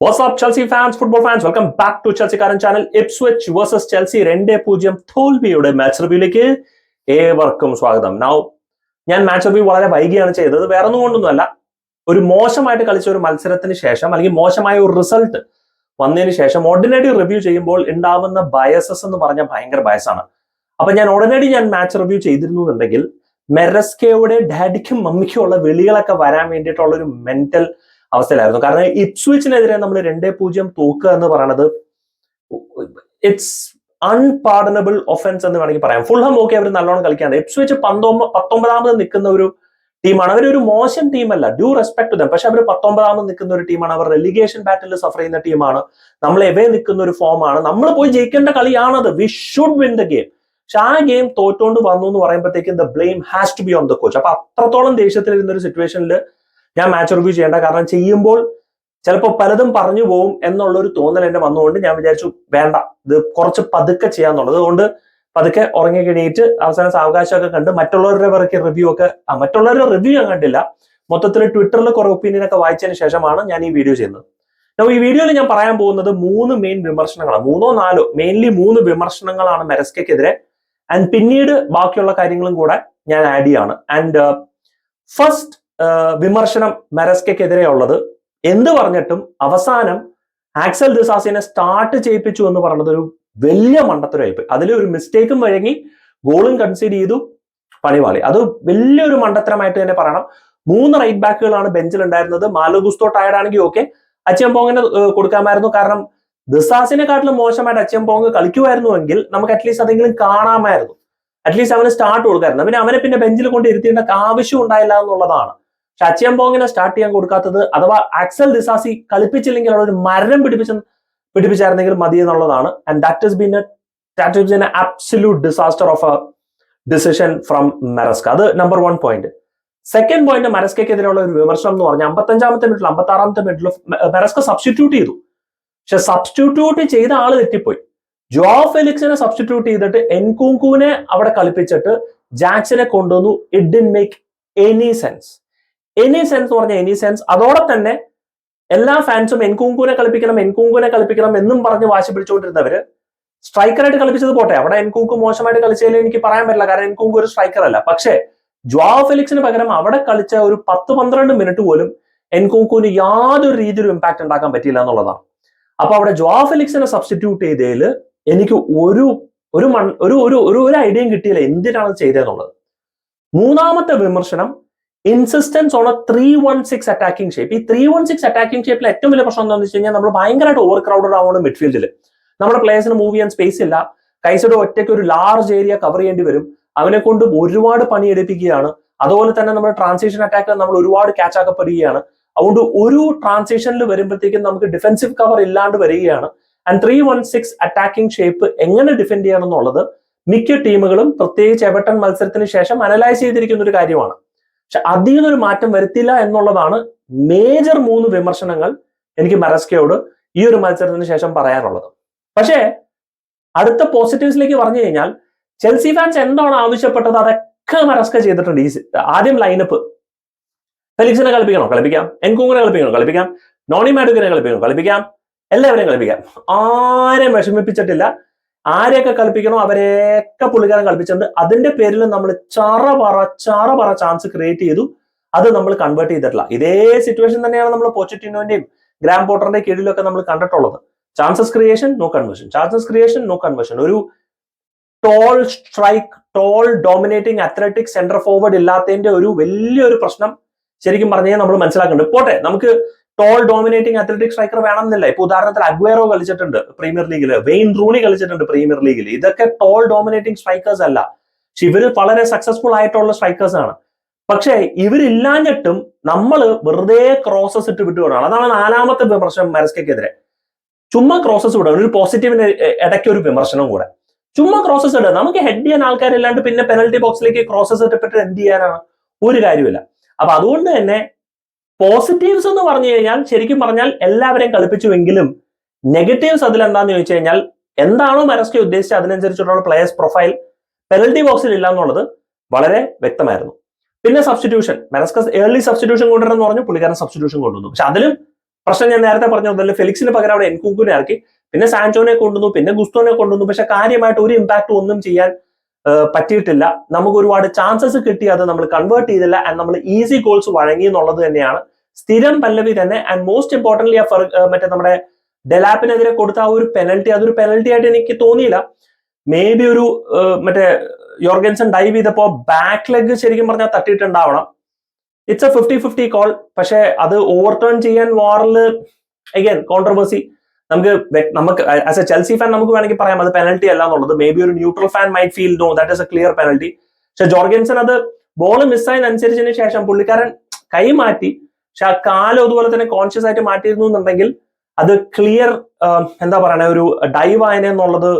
What's up, Chelsea fans, football fans? Welcome back to Chelsea Current channel. Ipswich vs Chelsea Rende പൂജ്യം തോൽവിയുടെ match റിവ്യൂലേക്ക് ഏവർക്കും സ്വാഗതം now ഞാൻ match review വളരെ വൈകിയാണ് ചെയ്തത് വേറെ ഒന്നും കൊണ്ടൊന്നുമല്ല ഒരു മോശമായിട്ട് കളിച്ച ഒരു മത്സരത്തിന് ശേഷം അല്ലെങ്കിൽ മോശമായ ഒരു റിസൾട്ട് വന്നതിന് ശേഷം ഓർഡിനറി റിവ്യൂ ചെയ്യുമ്പോൾ ഉണ്ടാവുന്ന ബയസസ് എന്ന് പറഞ്ഞാൽ ഭയങ്കര ബയസാണ് അപ്പൊ ഞാൻ ഓർഡിനറി ഞാൻ മാച്ച് റിവ്യൂ ചെയ്തിരുന്നു എന്നുണ്ടെങ്കിൽ മെറസ്കയുടെ ഡാഡിക്കും മമ്മിക്കും ഉള്ള വിളികളൊക്കെ വരാൻ വേണ്ടിയിട്ടുള്ള ഒരു മെന്റൽ അവസ്ഥയിലായിരുന്നു. കാരണം ഇപ്സ്വിച്ചിനെതിരെ നമ്മൾ രണ്ടേ പൂജ്യം തോക്കുക എന്ന് പറയുന്നത് ഇറ്റ്സ് അൺപാർഡനബിൾ ഒഫൻസ് എന്ന് വേണമെങ്കിൽ പറയാം. ഫുൾഹം ഓക്കെ അവർ നല്ലോണം കളിക്കാണ് ഇപ്സ്വിച്ച് പത്തൊമ്പ പത്തൊമ്പതാമത് നിൽക്കുന്ന ഒരു ടീമാണ്. അവരൊരു മോശം ടീമല്ല. ഡ്യൂ റെസ്പെക്ട് ദം പക്ഷെ അവർ പത്തൊമ്പതാമത് നിൽക്കുന്ന ഒരു ടീമാണ്. അവർ റെലിഗേഷൻ ബാറ്റിൽ സഫർ ചെയ്യുന്ന ടീമാണ്. നമ്മൾ എവേ നിൽക്കുന്ന ഒരു ഫോമാണ് നമ്മൾ പോയി ജയിക്കേണ്ട കളിയാണത്. We should win the game പക്ഷെ ആ ഗെയിം തോറ്റോണ്ട് വന്നു എന്ന് പറയുമ്പോഴത്തേക്കും the blame has to be on the coach അപ്പൊ അത്രത്തോളം ദേഷ്യത്തിൽ ഇരുന്ന ഒരു സിറ്റുവേഷനിൽ ഞാൻ മാച്ച് റിവ്യൂ ചെയ്യേണ്ട. കാരണം ചെയ്യുമ്പോൾ ചിലപ്പോൾ പലതും പറഞ്ഞു പോകും എന്നുള്ള ഒരു തോന്നൽ എന്നെ വന്നുകൊണ്ട് ഞാൻ വിചാരിച്ചു വേണ്ട ഇത് കുറച്ച് പതുക്കെ ചെയ്യാന്നുള്ളത്. അതുകൊണ്ട് പതുക്കെ ഉറങ്ങി കഴിഞ്ഞിട്ട് അവസാനം സാവകാശമൊക്കെ കണ്ട് മറ്റുള്ളവരുടെ വരയ്ക്ക് റിവ്യൂ ഒക്കെ ആ മറ്റുള്ളവരുടെ റിവ്യൂ ഞാൻ കണ്ടില്ല. മൊത്തത്തിൽ ട്വിറ്ററിൽ കുറെ ഒപ്പീനിയൻ ഒക്കെ വായിച്ചതിന് ശേഷമാണ് ഞാൻ ഈ വീഡിയോ ചെയ്യുന്നത്. അപ്പോൾ ഈ വീഡിയോയിൽ ഞാൻ പറയാൻ പോകുന്നത് മൂന്ന് മെയിൻ വിമർശനങ്ങളാണ്. മൂന്നോ നാലോ മെയിൻലി മൂന്ന് വിമർശനങ്ങളാണ് മെറസ്കയ്ക്കെതിരെ ആൻഡ് പിന്നീട് ബാക്കിയുള്ള കാര്യങ്ങളും കൂടെ ഞാൻ ആഡ് ചെയ്യാണ്. ആൻഡ് ഫസ്റ്റ് വിമർശനം മെറസ്കയ്ക്കെതിരെ ഉള്ളത് എന്ത് പറഞ്ഞിട്ടും അവസാനം ആക്സൽ ദിസാസിനെ സ്റ്റാർട്ട് ചെയ്യിപ്പിച്ചു എന്ന് പറഞ്ഞത് ഒരു വലിയ മണ്ടത്തരമായിപ്പോയി അതിൽ ഒരു മിസ്റ്റേക്കും വഴങ്ങി ഗോളും കൺസീഡ് ചെയ്തു പണിവാളി. അത് വലിയൊരു മണ്ടത്തരമായിട്ട് തന്നെ പറയണം. മൂന്ന് റൈറ്റ് ബാക്കുകളാണ് ബെഞ്ചിൽ ഉണ്ടായിരുന്നത് മാലോഗുസ്തോ ടയർഡ് ആണെങ്കിൽ ഓക്കെ അച്ചംപോങ്ങിന് കൊടുക്കാമായിരുന്നു. കാരണം ദിസാസിനെക്കാട്ടിലും മോശമായിട്ട് അച്ചംപോങ് കളിക്കുമായിരുന്നുവെങ്കിൽ നമുക്ക് അറ്റ്ലീസ്റ്റ് അതെങ്കിലും കാണാമായിരുന്നു. അറ്റ്ലീസ്റ്റ് അവന് സ്റ്റാർട്ട് കൊടുക്കായിരുന്നു. പിന്നെ അവനെ പിന്നെ ബെഞ്ചിൽ കൊണ്ട് ഇരുത്തേണ്ട ആവശ്യം ഉണ്ടായില്ല എന്നുള്ളതാണ്. പക്ഷെ അച്ചംപോങ്ങിനെ സ്റ്റാർട്ട് ചെയ്യാൻ കൊടുക്കാത്തത് അഥവാ ആക്സൽ ദിസാസി കളിപ്പിച്ചില്ലെങ്കിൽ അവിടെ ഒരു മരം പിടിപ്പിച്ച പിടിപ്പിച്ചായിരുന്നെങ്കിൽ മതി എന്നുള്ളതാണ്. And that is been that is been absolute disaster of a decision from Maresca അത് number one point second point മെറസ്കയ്ക്കെതിരെയുള്ള ഒരു വിമർശനം എന്ന് പറഞ്ഞാൽ അമ്പത്തഞ്ചാമത്തെ മിനിറ്റിൽ അമ്പത്തി ആറാമത്തെ മിനിറ്റിൽ മെറസ്ക സബ്സ്റ്റിറ്റ്യൂട്ട് ചെയ്തു. പക്ഷെ സബ്സ്റ്റിറ്റ്യൂട്ട് ചെയ്ത ആൾ തെറ്റിപ്പോയി. ജോ ഫെലിക്സിനെ സബ്സ്റ്റിറ്റ്യൂട്ട് ചെയ്തിട്ട് എൻകുങ്കുവിനെ അവിടെ കളിപ്പിച്ചിട്ട് ജാക്സിനെ കൊണ്ടുവന്നു. It didn't make any sense any sense പറഞ്ഞ എനി സെൻസ് അതോടെ തന്നെ എല്ലാ ഫാൻസും എൻകുങ്കുവിനെ കളിപ്പിക്കണം എൻകുങ്കുവിനെ കളിപ്പിക്കണം എന്നും പറഞ്ഞ് വാശി പിടിച്ചുകൊണ്ടിരുന്നവര് സ്ട്രൈക്കറായിട്ട് കളിപ്പിച്ചത് പോട്ടെ. അവിടെ എൻകുങ്കു മോശമായിട്ട് കളിച്ചതിൽ എനിക്ക് പറയാൻ പറ്റില്ല. കാരണം എൻകുങ്കു ഒരു സ്ട്രൈക്കർ അല്ല. പക്ഷേ ജ്വാവ് ഫെലിക്സിന് പകരം അവിടെ കളിച്ച ഒരു പത്ത് പന്ത്രണ്ട് മിനിറ്റ് പോലും എൻകുങ്കുവിന് യാതൊരു രീതിയിലും ഇമ്പാക്ട് ഉണ്ടാക്കാൻ പറ്റിയില്ല എന്നുള്ളതാണ്. അപ്പൊ അവിടെ ജ്വാ ഫെലിക്സിനെ സബ്സ്റ്റിറ്റ്യൂട്ട് ചെയ്തതിൽ എനിക്ക് ഒരു ഒരു മൺ ഒരു ഒരു ഒരു ഐഡിയയും കിട്ടിയില്ല. എന്തിനാണ് ചെയ്തതെന്നുള്ളത്? മൂന്നാമത്തെ വിമർശനം insistence on three one six attacking shape ഈ ത്രീ വൺ സിക്സ് അറ്റാക്കിംഗ് ഷേപ്പിൽ ഏറ്റവും വലിയ പ്രശ്നം എന്താണെന്ന് വെച്ച് കഴിഞ്ഞാൽ നമ്മൾ ഭയങ്കരമായിട്ട് ഓവർ ക്രൗഡഡ് ആവുകയാണ് മിഡ്ഫീൽഡിൽ നമ്മുടെ പ്ലേയേഴ്സിന് മൂവ് ചെയ്യാൻ സ്പേസ് ഇല്ല. കൈസയുടെ ഒറ്റയ്ക്ക് ഒരു ലാർജ് ഏരിയ കവർ ചെയ്യേണ്ടി വരും. അവനെ കൊണ്ട് ഒരുപാട് പണി എടുപ്പിക്കുകയാണ്. അതുപോലെ തന്നെ നമ്മുടെ ട്രാൻസിഷൻ അറ്റാക്ക് നമ്മൾ ഒരുപാട് ക്യാച്ച് ആക്കപ്പെടുകയാണ് അതുകൊണ്ട് ഒരു ട്രാൻസിഷനിൽ വരുമ്പോഴത്തേക്കും നമുക്ക് ഡിഫൻസീവ് കവർ ഇല്ലാണ്ട് വരികയാണ്. And three one six attacking shape എങ്ങനെ ഡിഫെൻഡ് ചെയ്യണം എന്നുള്ളത് മിക്ക ടീമുകളും പ്രത്യേകിച്ച് എബട്ടൺ മത്സരത്തിന് ശേഷം അനലൈസ് ചെയ്തിരിക്കുന്ന ഒരു കാര്യമാണ്. പക്ഷെ അതിൽ നിന്നൊരു മാറ്റം വരുത്തില്ല എന്നുള്ളതാണ് മേജർ മൂന്ന് വിമർശനങ്ങൾ എനിക്ക് മരസ്കയോട് ഈ ഒരു മത്സരത്തിന് ശേഷം പറയാനുള്ളത്. പക്ഷേ അടുത്ത പോസിറ്റീവ്സിലേക്ക് പറഞ്ഞു കഴിഞ്ഞാൽ ചെൽസി ഫാൻസ് എന്താണ് ആവശ്യപ്പെട്ടത് അതൊക്കെ മെറസ്ക ചെയ്തിട്ടുണ്ട്. ഈ ആദ്യം ലൈനപ്പ് ഫെലിക്സിനെ കളിപ്പിക്കണോ? കളിപ്പിക്കാം. എൻകുങ്ങിനെ കളിപ്പിക്കണോ? കളിപ്പിക്കാം. നോണി മാഡുക്കിനെ കളിപ്പിക്കണോ? കളിപ്പിക്കാം. എല്ലാവരെയും കളിപ്പിക്കാം. ആരെയും വിഷമിപ്പിച്ചിട്ടില്ല. ആരെയൊക്കെ കളിപ്പിക്കണോ അവരെയൊക്കെ പുള്ളിക്കാരൻ കളിപ്പിച്ചിട്ടുണ്ട്. അതിന്റെ പേരിൽ നമ്മൾ ചറ പറ ചറ പറ ചാൻസ് ക്രിയേറ്റ് ചെയ്തു. അത് നമ്മൾ കൺവേർട്ട് ചെയ്തിട്ടില്ല. ഇതേ സിറ്റുവേഷൻ തന്നെയാണ് നമ്മൾ പോച്ചറ്റിനോന്റെയും ഗ്രാം പോട്ടറിന്റെ കീഴിലൊക്കെ നമ്മൾ കണ്ടിട്ടുള്ളത്. Chances creation no conversion chances creation no conversion ഒരു tall strike tall dominating athletic centre forward ഇല്ലാത്തതിന്റെ ഒരു വലിയൊരു പ്രശ്നം ശരിക്കും പറഞ്ഞാൽ നമ്മൾ മനസ്സിലാക്കുന്നുണ്ട്. പോട്ടെ നമുക്ക് ടോൾ ഡോമിനേറ്റിംഗ് അത്ലറ്റിക് സ്ട്രൈക്കർ വേണം എന്നില്ല ഇപ്പൊ ഉദാഹരണത്തിൽ അഗ്വേറോ കളിച്ചിട്ടുണ്ട് പ്രീമിയർ ലീഗിൽ വെയിൻ റൂണി കളിച്ചിട്ടുണ്ട് പ്രീമിയർ ലീഗിൽ ഇതൊക്കെ ടോൾ ഡോമിനേറ്റിംഗ് സ്ട്രൈക്കേഴ്സ് അല്ല. പക്ഷെ ഇവർ വളരെ സക്സസ്ഫുൾ ആയിട്ടുള്ള സ്ട്രൈക്കേഴ്സ് ആണ്. പക്ഷേ ഇവരില്ലാഞ്ഞിട്ടും നമ്മൾ വെറുതെ ക്രോസസ് ഇട്ട് വിട്ടുകൊണ്ടാണ് അതാണ് നാലാമത്തെ വിമർശനം മെറസ്കയ്ക്കെതിരെ ചുമ്മാ ക്രോസസ് വിടുക. ഒരു പോസിറ്റീവിന് ഇടയ്ക്ക് ഒരു വിമർശനം കൂടെ. ചുമ്മാ ക്രോസസ് ഇടുക. നമുക്ക് ഹെഡ് ചെയ്യാൻ ആൾക്കാരില്ലാണ്ട് പിന്നെ പെനൽറ്റി ബോക്സിലേക്ക് ക്രോസസ് ഇട്ടപ്പെട്ട് എന്ത് ചെയ്യാനാണ്? ഒരു കാര്യമില്ല അപ്പൊ അതുകൊണ്ട് തന്നെ പോസിറ്റീവ്സ് എന്ന് പറഞ്ഞു കഴിഞ്ഞാൽ ശരിക്കും പറഞ്ഞാൽ എല്ലാവരെയും കളിപ്പിച്ചുവെങ്കിലും നെഗറ്റീവ്സ് അതിൽ എന്താന്ന് ചോദിച്ചു കഴിഞ്ഞാൽ എന്താണോ മെറസ്കെ ഉദ്ദേശിച്ച അതിനനുസരിച്ചുള്ള പ്ലേയേഴ്സ് പ്രൊഫൈൽ പെനൽറ്റി ബോക്സിൽ ഇല്ല എന്നുള്ളത് വളരെ വ്യക്തമായിരുന്നു. പിന്നെ സബ്സ്റ്റിറ്റ്യൂഷൻ മെനസ്കസ് ഏർലി സബ്സ്റ്റിറ്റ്യൂഷൻ കൊണ്ടുവരണം പറഞ്ഞു പുള്ളിക്കാരൻ സബ്സ്റ്റിറ്റ്യൂഷൻ കൊണ്ടുവന്നു. പക്ഷെ അതിലും പ്രശ്നം ഞാൻ നേരത്തെ പറഞ്ഞ പോലെ ഫെലിക്സിന് പകരം അവിടെ എൻകുങ്കിനെ ഇറക്കി പിന്നെ സാൻചോനെ കൊണ്ടുവന്നു പിന്നെ ഗുസ്തോനെ കൊണ്ടുവന്നു. പക്ഷെ കാര്യമായിട്ട് ഒരു ഇമ്പാക്ട് ഒന്നും ചെയ്യാൻ പറ്റിയിട്ടില്ല. നമുക്ക് ഒരുപാട് ചാൻസസ് കിട്ടി അത് നമ്മൾ കൺവേർട്ട് ചെയ്തില്ല ആൻഡ് നമ്മൾ ഈസി ഗോൾസ് വഴങ്ങി എന്നുള്ളത് തന്നെയാണ്. സ്ഥിരം പല്ലവി തന്നെ ആൻഡ് മോസ്റ്റ് ഇമ്പോർട്ടന്റ്ലി മറ്റേ നമ്മുടെ ഡെലാപ്പിനെതിരെ കൊടുത്ത ആ ഒരു പെനൽറ്റി അതൊരു പെനൽറ്റി ആയിട്ട് എനിക്ക് തോന്നിയില്ല. മേ ബി ഒരു മറ്റേ യോർഗൻസൺ ഡൈവ് ചെയ്തപ്പോ ബാക്ക് ലെഗ് ശരിക്കും പറഞ്ഞാൽ തട്ടിയിട്ടുണ്ടാവണം. It's a fifty fifty call പക്ഷേ അത് ഓവർടേൺ ചെയ്യാൻ വാറിൽ അഗൈൻ കോൺട്രവേഴ്സി നമുക്ക് നമുക്ക് ആസ് എ ചെൽസി ഫാൻ നമുക്ക് വേണമെങ്കിൽ പറയാം അത് പെനൽറ്റി അല്ല എന്നുള്ളത്. മേ ബി ഒരു neutral fan might feel no that is a clear penalty പക്ഷെ ജോർഗൻസൺ അത് ബോൾ മിസ്സായതിനനുസരിച്ചതിന് ശേഷം പുള്ളിക്കാരൻ കൈ മാറ്റി പക്ഷെ ആ കാലം അതുപോലെ തന്നെ കോൺഷ്യസ് ആയിട്ട് മാറ്റിയിരുന്നു എന്നുണ്ടെങ്കിൽ അത് ക്ലിയർ എന്താ പറയണ ഒരു ഡൈവ് ആയനെന്നുള്ളത്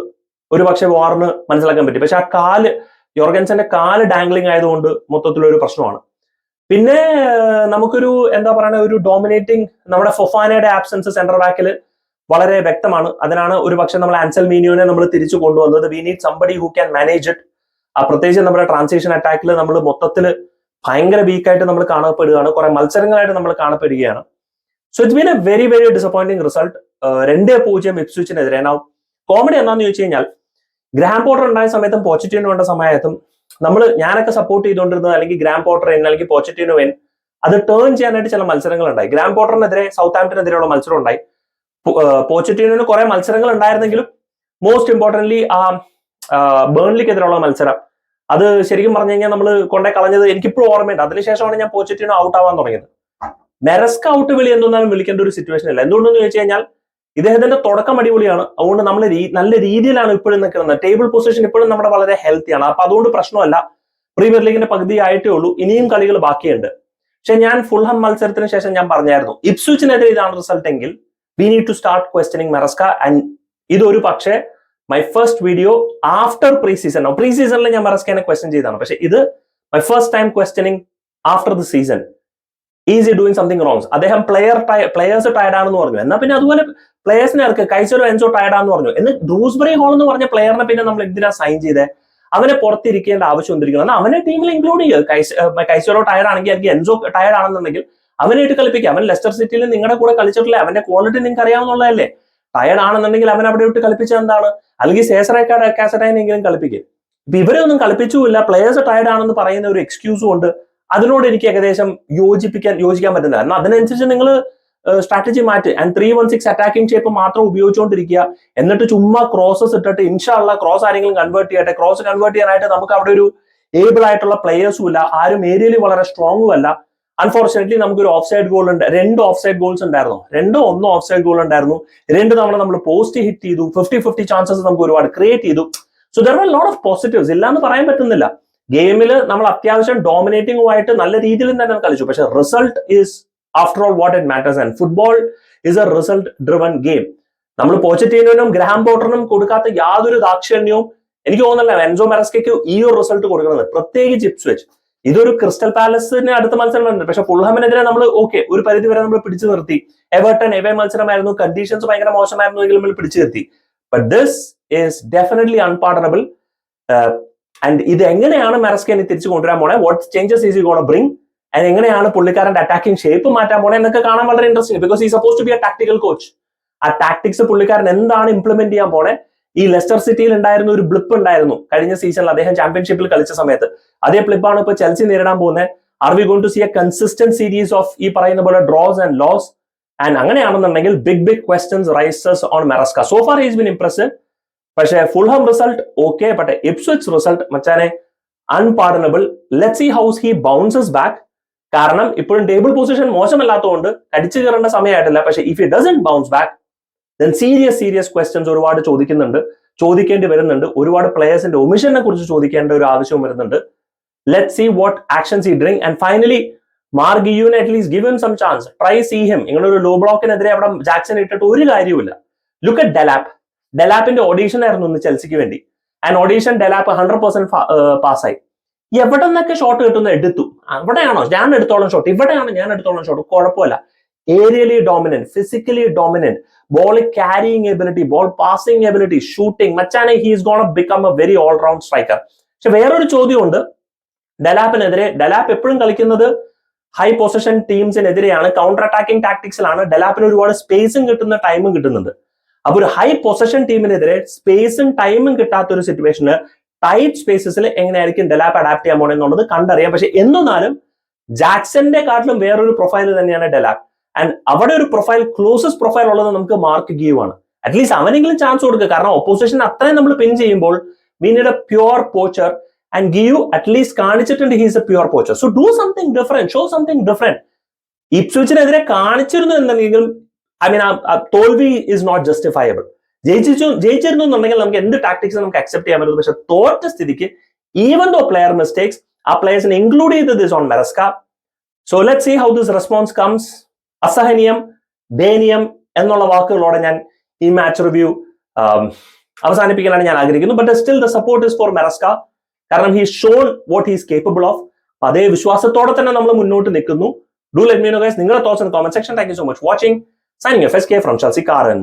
ഒരു പക്ഷെ വാറിന് മനസ്സിലാക്കാൻ പറ്റി. പക്ഷെ ആ കാൽ യോർഗൻസന്റെ കാൽ ഡാംഗ്ലിംഗ് ആയതുകൊണ്ട് മൊത്തത്തിലൊരു പ്രശ്നമാണ്. പിന്നെ നമുക്കൊരു എന്താ പറയണ ഒരു ഡോമിനേറ്റിംഗ് നമ്മുടെ ഫൊഫാനയുടെ ആബ്സെൻസ് സെന്റർ ബാക്കിൽ വളരെ വ്യക്തമാണ്. അതിനാണ് ഒരു പക്ഷെ നമ്മൾ ആൻസൽ മീനിയോനെ നമ്മൾ തിരിച്ചു കൊണ്ടുവന്നത്. We need somebody who can manage it പ്രത്യേകിച്ച് നമ്മുടെ ട്രാൻസിഷൻ അറ്റാക്കിൽ നമ്മൾ മൊത്തത്തിൽ ഭയങ്കര വീക്കായിട്ട് നമ്മൾ കാണപ്പെടുകയാണ്. കുറെ മത്സരങ്ങളായിട്ട് നമ്മൾ കാണപ്പെടുകയാണ്. So it been a very very disappointing result രണ്ടേ പൂജ്യം ഇപ്സ്വിച്ചിനെതിരെ നാ കോമഡി എന്താണെന്ന് ചോദിച്ചു കഴിഞ്ഞാൽ ഗ്രാം പോട്ടർ ഉണ്ടായ സമയത്തും പോച്ചിറ്റീനോ ഉണ്ട സമയത്തും നമ്മൾ ഞാനൊക്കെ സപ്പോർട്ട് ചെയ്തുകൊണ്ടിരുന്നത് അല്ലെങ്കിൽ ഗ്രാം പോട്ടർ എൻ അല്ലെങ്കിൽ പോച്ചിറ്റീനോ എൻ അത് ടേൺ ചെയ്യാനായിട്ട് ചില മത്സരങ്ങൾ ഉണ്ടായി ഗ്രാം പോട്ടറിനെതിരെ സൗത്ത് ആംപ്ടനെതിരെയുള്ള മത്സരം ഉണ്ടായി പോച്ചിറ്റീനോന് കുറെ മത്സരങ്ങൾ ഉണ്ടായിരുന്നെങ്കിലും മോസ്റ്റ് ഇമ്പോർട്ടന്റ്ലി ആ ബേൺലിക്കെതിരെയുള്ള മത്സരം. അത് ശരിക്കും പറഞ്ഞു കഴിഞ്ഞാൽ നമ്മൾ കൊണ്ടേ കളഞ്ഞത് എനിക്കിപ്പോഴും ഓർമ്മയുണ്ട്. അതിനുശേഷമാണ് ഞാൻ പോച്ചറ്റീനോ ഔട്ട് ആവാൻ തുടങ്ങിയത്. മെറസ്ക ഔട്ട് വിളി എന്തൊന്നാലും വിളിക്കേണ്ട ഒരു സിറ്റുവേഷൻ അല്ല എന്തുകൊണ്ടെന്ന് ചോദിച്ചു കഴിഞ്ഞാൽ ഇദ്ദേഹത്തിന്റെ തുടക്കം അടിപൊളിയാണ്. അതുകൊണ്ട് നമ്മൾ നല്ല രീതിയിലാണ് ഇപ്പോഴും നിൽക്കുന്നത്. ടേബിൾ പൊസിഷൻ ഇപ്പോഴും നമ്മുടെ വളരെ ഹെൽത്തിയാണ് അപ്പൊ അതുകൊണ്ട് പ്രശ്നമല്ല. പ്രീമിയർ ലീഗിന്റെ പകുതി ആയിട്ടേ ഉള്ളൂ. ഇനിയും കളികൾ ബാക്കിയുണ്ട്. പക്ഷെ ഞാൻ ഫുൾഹം മത്സരത്തിന് ശേഷം ഞാൻ പറഞ്ഞായിരുന്നു. ഇപ്സുച്ചിനെതിരെ ഇതാണ് റിസൾട്ട് എങ്കിൽ we need to start questioning Maresca and ഇതൊരു പക്ഷേ my first video after pre season pre സീസണിൽ ഞാൻ മെറസ്കനെ ക്വസ്റ്റൻ ചെയ്താണ് പക്ഷെ ഇത് my first time questioning after the season is he doing something wrongs അദ്ദേഹം പ്ലെയർ പ്ലെയേഴ്സ് ടയർഡ് ആണെന്ന് പറഞ്ഞു. എന്നാൽ പിന്നെ അതുപോലെ പ്ലെയേഴ്സിനെ ഇറക്ക് കൈസോ എൻസോ ടയർഡ് ആണെന്ന് പറഞ്ഞു. എന്ന് ഡ്രൂസ്ബറി ഹോൾ എന്ന് പറഞ്ഞ പ്ലെയറിനെ പിന്നെ നമ്മൾ എന്തിനാ സൈൻ ചെയ്തേ? അവനെ പുറത്തിരിക്കേണ്ട ആവശ്യം എന്തിരിക്കണം അവനെ ടീമിൽ ഇൻക്ലൂഡ് ചെയ്യുക കൈസോ ടയർ ആണെങ്കിൽ അല്ലെങ്കിൽ എൻസോ ടയർഡ് ആണെന്നുണ്ടെങ്കിൽ അവനായിട്ട് കളിപ്പിക്കുക. അവൻ ലെസ്റ്റർ സിറ്റിയിൽ നിങ്ങളുടെ കൂടെ കളിച്ചിട്ടില്ല. അവന്റെ ക്വാളിറ്റി നിങ്ങൾക്ക് അറിയാവുന്നുള്ളതല്ലേ ടയർഡ് ആണെന്നുണ്ടെങ്കിൽ അവൻ അവിടെ വിട്ട് കളിപ്പിച്ചത് എന്താണ്? അല്ലെങ്കിൽ സേസറേക്കാട് കാസറ്റൈനെങ്കിലും കളിപ്പിക്കും. ഇപ്പൊ ഇവരെ ഒന്നും കളിപ്പിച്ചുമില്ല. പ്ലേയേഴ്സ് ടയർഡ് ആണെന്ന് പറയുന്ന ഒരു എക്സ്ക്യൂസും ഉണ്ട് അതിനോട് എനിക്ക് ഏകദേശം യോജിപ്പിക്കാൻ യോജിക്കാൻ പറ്റുന്നില്ല. എന്നാൽ അതിനനുസരിച്ച് നിങ്ങൾ സ്ട്രാറ്റജി മാറ്റി. And three one six attacking shape മാത്രം ഉപയോഗിച്ചുകൊണ്ടിരിക്കുക. എന്നിട്ട് ചുമ്മാ ക്രോസസ് ഇട്ടിട്ട് ഇൻഷാള്ള ക്രോസ് ആരെങ്കിലും കൺവേർട്ട് ചെയ്യട്ടെ. ക്രോസ് കൺവേർട്ട് ചെയ്യാനായിട്ട് നമുക്ക് അവിടെ ഒരു ഏബിൾ ആയിട്ടുള്ള പ്ലേയേഴ്സും ഇല്ല. ആരും ഏരിയയിൽ വളരെ സ്ട്രോങ്ങും അല്ല. അൺഫോർച്ചുനേറ്റ്ലി നമുക്കൊരു ഓഫ് സൈഡ് ഗോൾ ഉണ്ട്. രണ്ട് ഓഫ് സൈഡ് ഗോൾസ് ഉണ്ടായിരുന്നു. രണ്ടോ ഒന്നോ ഓഫ് സൈഡ് ഗോൾ ഉണ്ടായിരുന്നു. രണ്ട് തവണ നമ്മൾ പോസ്റ്റ് ഹിറ്റ് ചെയ്തു. ഫിഫ്റ്റി ഫിഫ്റ്റി ചാൻസസ് നമുക്ക് ഒരുപാട് ക്രിയേറ്റ് ചെയ്തു. So there are lot of positives ഇല്ല എന്ന് പറയാൻ പറ്റുന്നില്ല. ഗെയിമിൽ നമ്മൾ അത്യാവശ്യം ഡോമിനേറ്റിംഗുമായിട്ട് നല്ല രീതിയിൽ തന്നെ കളിച്ചു. പക്ഷെ result is after all what it matters and football is a result driven game നമ്മൾ പോച്ചറ്റീനോനും ഗ്രഹാം പോട്ടറിനും കൊടുക്കാത്ത യാതൊരു ദാക്ഷിണ്യവും എനിക്ക് തോന്നുന്നില്ല. എൻസോ മെറസ്കയ്ക്ക് ഈ ഒരു റിസൾട്ട് കൊടുക്കുന്നത് പ്രത്യേകിച്ച് ഇപ്സ്വിച്ച് ഇതൊരു ക്രിസ്റ്റൽ പാലസിന് അടുത്ത മത്സരം വരുന്നുണ്ട് പക്ഷെ ഫുൾഹാമിനെതിരെ നമ്മൾ ഓക്കെ ഒരു പരിധി വരെ നമ്മൾ പിടിച്ചു നിർത്തി. Everton away മത്സരമായിരുന്നു. കണ്ടീഷൻസ് ഭയങ്കര മോശമായിരുന്നു എങ്കിലും നമ്മൾ പിടിച്ചു നിർത്തി. But this is definitely unpardonable and ഇത് എങ്ങനെയാണ് മെറസ്കേനെ തിരിച്ചു കൊണ്ടുവരാൻ പോണേ? What changes is gonna bring and എങ്ങനെയാണ് പുള്ളിക്കാരന്റെ അറ്റാക്കിംഗ് ഷേപ്പ് മാറ്റാൻ പോണേ? എന്നൊക്കെ കാണാൻ വളരെ interesting because he suppose to be a tactical coach ആ ടാക്ടിക്സ് പുള്ളിക്കാരൻ എന്താണ് ഇംപ്ലിമെന്റ് ചെയ്യാൻ പോണേ? ഈ ലെസ്റ്റർ സിറ്റിയിൽ ഉണ്ടായിരുന്ന ഒരു ബ്ലിപ്പ് ഉണ്ടായിരുന്നു. കഴിഞ്ഞ സീസണിൽ അദ്ദേഹം ചാമ്പ്യൻഷിപ്പിൽ കളിച്ച സമയത്ത്. അതേ ഫ്ലിപ്പാണ് ഇപ്പൊ ചെൽസി നേരിടാൻ പോകുന്നത് are we gonna to see a consistent series of ഈ പറയുന്ന പോലെ ഡ്രോസ് ആൻഡ് ലോസ് ആൻഡ് അങ്ങനെയാണെന്നുണ്ടെങ്കിൽ big big questions rises on Maresca so far is been impressive പക്ഷേ Fulham result okay but Ipswich result മച്ചാനെ unpardonable let see how's he bounces back കാരണം ഇപ്പോഴും table position മോശമല്ലാത്തതുകൊണ്ട് അടിച്ചു കയറേണ്ട സമയമായിട്ടില്ല. പക്ഷേ if he doesn't bounce back then serious serious questions ഒരുപാട് ചോദിക്കുന്നുണ്ട്. ചോദിക്കേണ്ടി വരുന്നുണ്ട്. ഒരുപാട് പ്ലേയേഴ്സിന്റെ ഒമിഷനെ കുറിച്ച് ചോദിക്കേണ്ട ഒരു ആവശ്യവും വരുന്നുണ്ട്. Let see what actions he bring and finally Marc യുവിന് at least give him some chance try see him ഇങ്ങനെ ഒരു ലോ ബ്ലോക്കിനെതിരെ അവിടെ ജാക്സൺ ഇട്ടിട്ട് ഒരു കാര്യവുമില്ല. ലുക്ക് അറ്റ് ഡെലാപ്പ് ഡെലാപ്പിന്റെ ഓഡീഷൻ ആയിരുന്നു ഇന്ന് ചെൽസിക്ക് വേണ്ടി. And audition Delap hundred percent പാസ്സായി. എവിടെ നിന്നൊക്കെ ഷോട്ട് കിട്ടുന്ന എടുത്തു. അവിടെയാണോ? ഞാൻ എടുത്തോളം ഷോട്ട് ഇവിടെയാണോ ഞാൻ എടുത്തോളം ഷോട്ട് കുഴപ്പമില്ല. Aerially dominant physically dominant ball carrying ability ball passing ability shooting മച്ചാനെ he's gonna become a very all round striker പക്ഷെ വേറൊരു ചോദ്യമുണ്ട്. ഡലാപ്പിനെതിരെ ഡലാപ്പ് എപ്പോഴും കളിക്കുന്നത് ഹൈ പൊസിഷൻ ടീംസിനെതിരെയാണ് കൗണ്ടർ അറ്റാക്കിംഗ് ടാക്ടിക്സിലാണ് ഡലാപ്പിന് ഒരുപാട് സ്പേസും കിട്ടുന്ന ടൈമും കിട്ടുന്നുണ്ട്. അപ്പൊ ഒരു ഹൈ പൊസിഷൻ ടീമിനെതിരെ സ്പേസും ടൈമും കിട്ടാത്ത ഒരു സിറ്റുവേഷന് ടൈറ്റ് സ്പേസസിൽ എങ്ങനെയായിരിക്കും ഡെലാപ്പ് അഡാപ്റ്റ് ചെയ്യാൻ പോകണമെന്നുള്ളത് കണ്ടറിയാം. പക്ഷെ എന്നാലും ജാക്സന്റെ കാട്ടിലും വേറൊരു പ്രൊഫൈൽ തന്നെയാണ് ഡെലാപ്പ്. ആൻഡ് അവിടെ ഒരു പ്രൊഫൈൽ ക്ലോസസ്റ്റ് പ്രൊഫൈൽ ഉള്ളത് നമുക്ക് മാർക്ക് ഗീവ് ആണ്. അറ്റ്ലീസ്റ്റ് അവനെങ്കിലും ചാൻസ് കൊടുക്കുക കാരണം ഓപ്പോസിഷൻ അത്രയും നമ്മൾ പിൻ ചെയ്യുമ്പോൾ മീനിയുടെ pure poacher and Guiu at least കാണിച്ചിട്ടുണ്ട് he's a pure poacher so do something different show something different ഇപ്സ്വിച്ചിനെതിരെ കാണിച്ചിരുന്നു എന്നുണ്ടെങ്കിലും ഐ മീൻ തോൽവി ഇസ് നോട്ട് ജസ്റ്റിഫയബിൾ ജയിച്ചു ജയിച്ചിരുന്നു എന്നുണ്ടെങ്കിൽ നമുക്ക് എന്ത് ടാക്ടിക്സ് നമുക്ക് അക്സെപ്റ്റ് ചെയ്യാൻ പറ്റും? പക്ഷെ തോറ്റ സ്ഥിതിക്ക് ഈവൻ ദോ പ്ലെയർ മിസ്റ്റേക്സ് ആ പ്ലെയേഴ്സിനെ ഇൻക്ലൂഡ് ചെയ്ത് this on Maresca so let see how this response comes അസഹനീയം ദയനീയം എന്നുള്ള വാക്കുകളോടെ ഞാൻ ഈ മാച്ച് റിവ്യൂ അവസാനിപ്പിക്കാനാണ് ഞാൻ ആഗ്രഹിക്കുന്നു. But still the support is for Maresca കാരണം he shown what he's capable of അതേ വിശ്വാസത്തോടെ തന്നെ നമ്മൾ മുന്നോട്ട് നിൽക്കുന്നു. Do let me know guys നിങ്ങളുടെ thoughts in comment section thank you so much watching signing F S K from Chelsea കാരൻ